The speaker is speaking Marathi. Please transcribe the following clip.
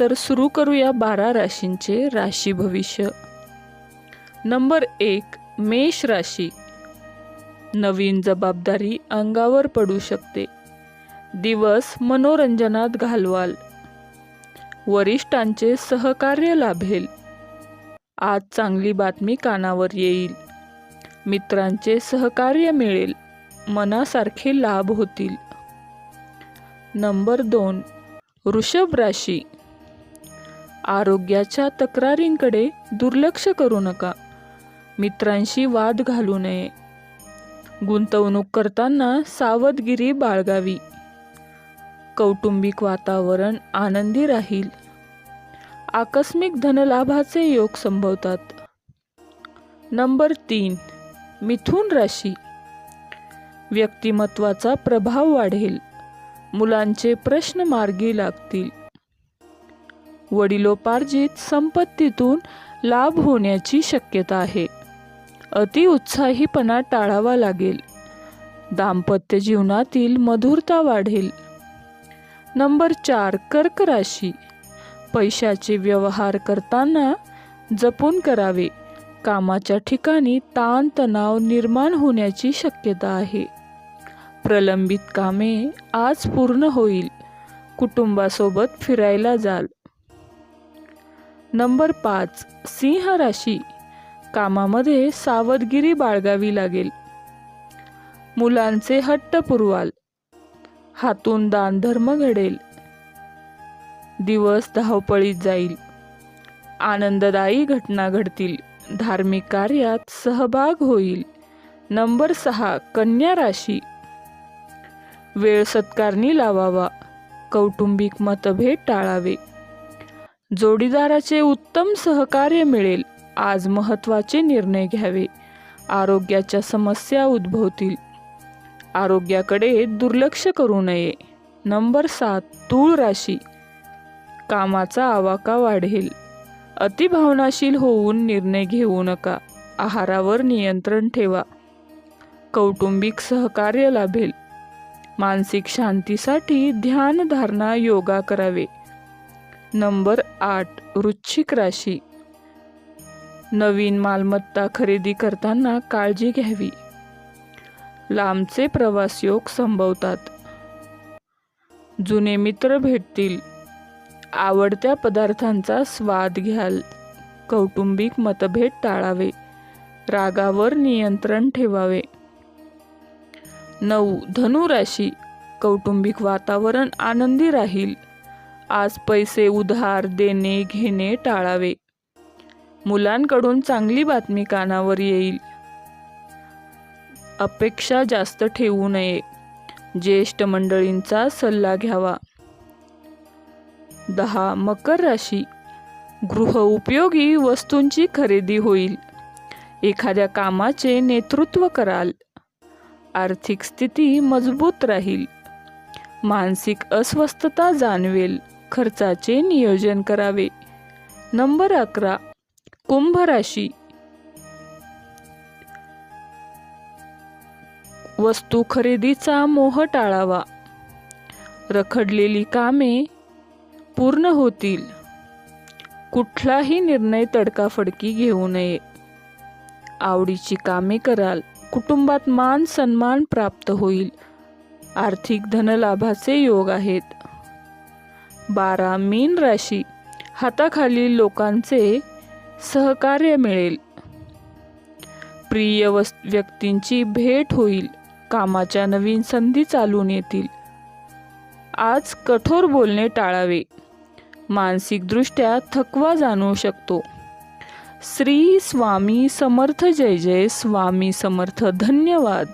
तर सुरू करूया बारा राशींचे राशी भविष्य. नंबर एक मेष राशी. नवीन जबाबदारी अंगावर पडू शकते. दिवस मनोरंजनात घालवाल. वरिष्ठांचे सहकार्य लाभेल. आज चांगली बातमी कानावर येईल. मित्रांचे सहकार्य मिळेल. मनासारखे लाभ होतील. नंबर दोन वृषभ राशी. आरोग्याच्या तक्रारींकडे दुर्लक्ष करू नका. मित्रांशी वाद घालू नये. गुंतवणूक करताना सावधगिरी बाळगावी. कौटुंबिक वातावरण आनंदी राहील. आकस्मिक धनलाभाचे योग संभवतात. नंबर तीन मिथुन राशी. व्यक्तिमत्वाचा प्रभाव वाढेल. मुलांचे प्रश्न मार्गी लागतील. वडिलोपार्जित संपत्तीतून लाभ होण्याची शक्यता आहे. अतिउत्साहीपणा टाळावा लागेल. दाम्पत्य जीवनातील मधुरता वाढेल. नंबर चार कर्क राशी. पैशाचे व्यवहार करताना जपून करावे. कामाच्या ठिकाणी ताणतणाव निर्माण होण्याची शक्यता आहे. प्रलंबित कामे आज पूर्ण होईल. कुटुंबासोबत फिरायला जाल. नंबर पाच सिंह राशी. कामामध्ये सावधगिरी बाळगावी लागेल. मुलांचे हट्ट पुरवाल. हातून दानधर्म घडेल. दिवस धावपळीत जाईल. आनंददायी घटना घडतील. धार्मिक कार्यात सहभाग होईल. नंबर सहा कन्या राशी. वेळ सत्कारणी लावावा. कौटुंबिक मतभेद टाळावे. जोडीदाराचे उत्तम सहकार्य मिळेल आज महत्त्वाचे निर्णय घ्यावे. आरोग्याच्या समस्या उद्भवतील. आरोग्याकडे दुर्लक्ष करू नये. नंबर सात तूळ राशी. कामाचा आवाका वाढेल. अतिभावनाशील होऊन निर्णय घेऊ नका. आहारावर नियंत्रण ठेवा. कौटुंबिक सहकार्य लाभेल. मानसिक शांतीसाठी ध्यानधारणा योगा करावे. नंबर आठ वृश्चिक राशी. नवीन मालमत्ता खरेदी करताना काळजी घ्यावी. लांबचे प्रवास योग संभवतात. जुने मित्र भेटतील. आवडत्या पदार्थांचा स्वाद घ्याल. कौटुंबिक मतभेद टाळावे. रागावर नियंत्रण ठेवावे. नऊ धनुराशी कौटुंबिक वातावरण आनंदी राहील. आज पैसे उधार देणे घेणे टाळावे. मुलांकडून चांगली बातमी कानावर येईल. अपेक्षा जास्त ठेवू नये. ज्येष्ठ मंडळींचा सल्ला घ्यावा. दहा मकर राशी. गृहउपयोगी वस्तूंची खरेदी होईल. एखाद्या कामाचे नेतृत्व कराल. आर्थिक स्थिती मजबूत राहील. मानसिक अस्वस्थता जाणवेल. खर्चाचे नियोजन करावे. नंबर अकरा कुंभ राशी. वस्तू खरेदीचा मोह टाळावा. रखडलेली कामे पूर्ण होतील. कुठलाही निर्णय तडकाफडकी घेऊ नये. आवडीची कामे कराल. कुटुंबात मान सन्मान प्राप्त होईल. आर्थिक धनलाभाचे योग आहेत. बारा मीन राशी हाताखालील लोकांचे सहकार्य मिळेल. प्रिय वस् व्यक्तींची भेट होईल. कामाच्या नवीन संधी चालून येतील. आज कठोर बोलणे टाळावे. मानसिकदृष्ट्या थकवा जाणवू शकतो. श्री स्वामी समर्थ जय जय स्वामी समर्थ धन्यवाद.